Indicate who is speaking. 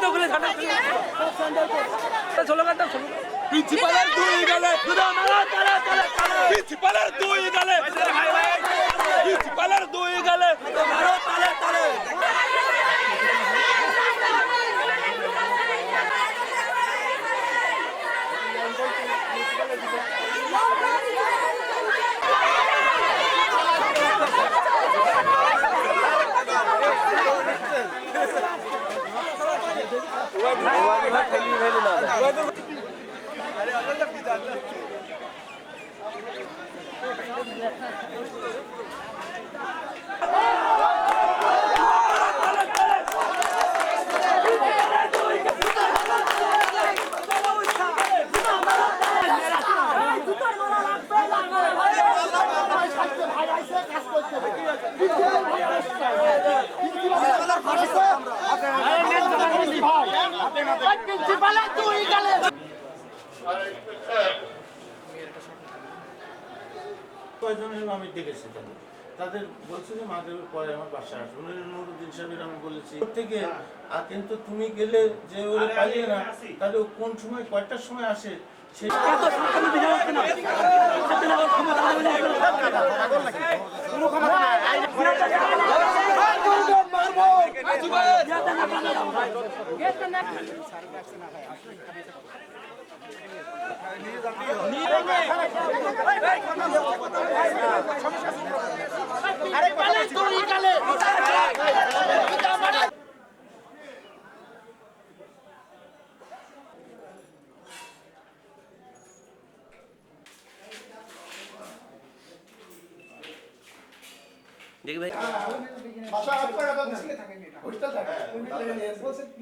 Speaker 1: তুই তো ওখানে ঠান্ডা ষোলো ঘণ্টা ষোলো
Speaker 2: প্রিন্সিপালের দুই গেলে। প্রিন্সিপালের দুই গেলে। প্রিন্সিপালের দুই গেলে। Thank you.
Speaker 3: কয়জনের আমি দেখেছি তাদের? তাদের বলছে যে মাধ্যমিক পরে আমার বাসায় আসবে। নুরুদ্দিন সাহেবের আমি বলেছি। থেকে আর কিন্তু তুমি গেলে যে ওরা পাইলে না তাহলে ও কোন সময় কয়টার সময় আসে? সে
Speaker 1: দেখি ভাই
Speaker 4: বাসা আপনারা তো হোস্টেল থাকে